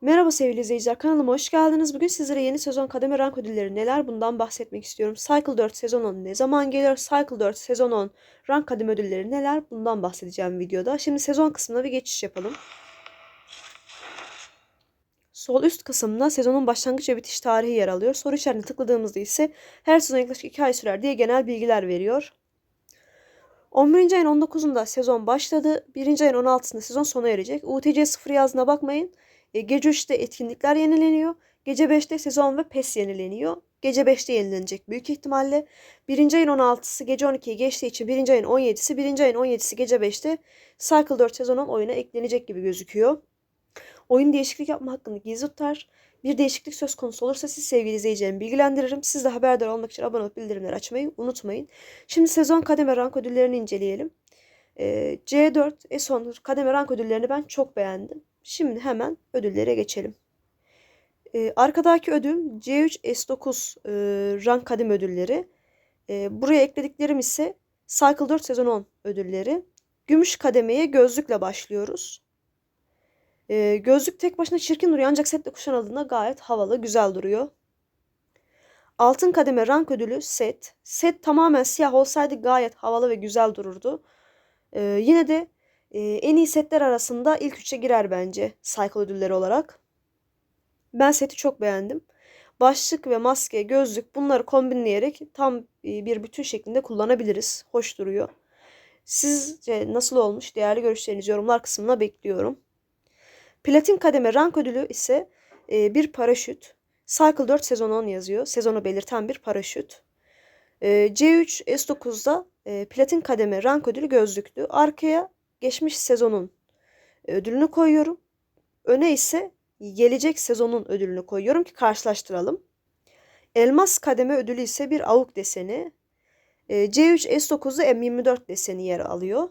Merhaba sevgili izleyiciler kanalıma hoş geldiniz. Bugün sizlere yeni sezon kademe rank ödülleri neler bundan bahsetmek istiyorum. Cycle 4 sezon 10 ne zaman geliyor? Cycle 4 sezon 10 rank kademe ödülleri neler bundan bahsedeceğim videoda. Şimdi sezon kısmına bir geçiş yapalım. Sol üst kısımda sezonun başlangıç ve bitiş tarihi yer alıyor. Soru işaretine tıkladığımızda ise her sezon yaklaşık 2 ay sürer diye genel bilgiler veriyor. 11. ayın 19'unda sezon başladı. 1. ayın 16'sında sezon sona erecek. UTC 0 yazdığına bakmayın. E, gece 3'te etkinlikler yenileniyor. Gece 5'te sezon ve PES yenileniyor. Gece 5'te yenilenecek büyük ihtimalle. 1. ayın 16'sı gece 12'yi geçtiği için 1. ayın 17'si, 1. ayın 17'si gece 5'te Cycle 4 sezonun oyuna eklenecek gibi gözüküyor. Oyun değişiklik yapma hakkını gizli tutar. Bir değişiklik söz konusu olursa siz sevgili izleyicilerimi bilgilendiririm. Siz de haberdar olmak için abone olup bildirimleri açmayı unutmayın. Şimdi sezon kademe rank ödüllerini inceleyelim. Ee, C4, S10 kademe rank ödüllerini ben çok beğendim. Şimdi hemen ödüllere geçelim. Ee, arkadaki ödül C3, S9 e, rank kademe ödülleri. Ee, buraya eklediklerim ise Cycle 4 sezon 10 ödülleri. Gümüş kademeye gözlükle başlıyoruz. Ee, gözlük tek başına çirkin duruyor ancak setle kuşanıldığında gayet havalı, güzel duruyor. Altın kademe rank ödülü set. Set tamamen siyah olsaydı gayet havalı ve güzel dururdu. Ee, yine de e, en iyi setler arasında ilk üçe girer bence Cycle ödülleri olarak. Ben seti çok beğendim. Başlık ve maske, gözlük bunları kombinleyerek tam e, bir bütün şeklinde kullanabiliriz. Hoş duruyor. Sizce nasıl olmuş? Değerli görüşlerinizi yorumlar kısmına bekliyorum. Platin kademe rank ödülü ise e, bir paraşüt. Cycle 4 sezon 10 yazıyor. Sezonu belirten bir paraşüt. E, C3 S9'da e, platin kademe rank ödülü gözlüktü. Arkaya geçmiş sezonun ödülünü koyuyorum. Öne ise gelecek sezonun ödülünü koyuyorum ki karşılaştıralım. Elmas kademe ödülü ise bir avuk deseni. C3 S9'da M24 deseni yer alıyor.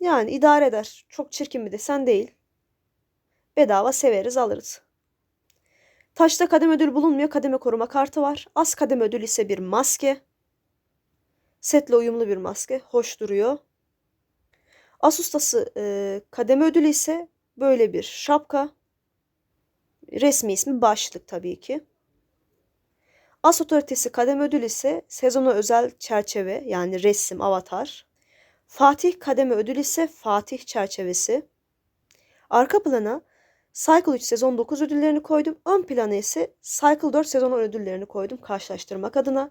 Yani idare eder. Çok çirkin bir desen değil. Bedava severiz alırız. Taşta kademe ödül bulunmuyor. Kademe koruma kartı var. Az kademe ödül ise bir maske. Setle uyumlu bir maske. Hoş duruyor. As ustası e, kademe ödülü ise böyle bir şapka. Resmi ismi başlık tabii ki. As otoritesi kademe ödülü ise sezona özel çerçeve yani resim, avatar. Fatih kademe ödülü ise Fatih çerçevesi. Arka plana Cycle 3 sezon 9 ödüllerini koydum. Ön plana ise Cycle 4 sezon 10 ödüllerini koydum karşılaştırmak adına.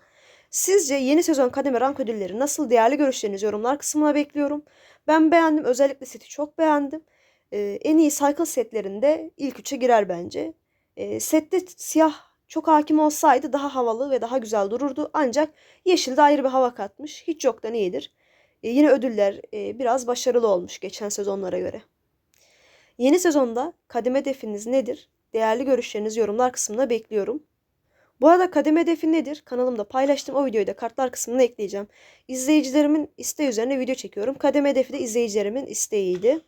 Sizce yeni sezon kademe rank ödülleri nasıl değerli görüşlerinizi yorumlar kısmına bekliyorum. Ben beğendim. Özellikle seti çok beğendim. Ee, en iyi Cycle setlerinde ilk üçe girer bence. Ee, sette siyah çok hakim olsaydı daha havalı ve daha güzel dururdu. Ancak yeşil de ayrı bir hava katmış. Hiç yoktan iyidir. Ee, yine ödüller e, biraz başarılı olmuş geçen sezonlara göre. Yeni sezonda kademe hedefiniz nedir? Değerli görüşlerinizi yorumlar kısmına bekliyorum. Bu arada kademe hedefi nedir? Kanalımda paylaştım. O videoyu da kartlar kısmına ekleyeceğim. İzleyicilerimin isteği üzerine video çekiyorum. Kademe hedefi de izleyicilerimin isteğiydi.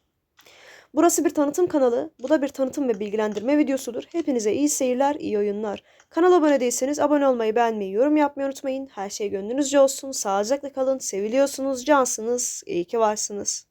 Burası bir tanıtım kanalı. Bu da bir tanıtım ve bilgilendirme videosudur. Hepinize iyi seyirler, iyi oyunlar. Kanala abone değilseniz abone olmayı, beğenmeyi, yorum yapmayı unutmayın. Her şey gönlünüzce olsun. Sağlıcakla kalın. Seviliyorsunuz, cansınız. İyi ki varsınız.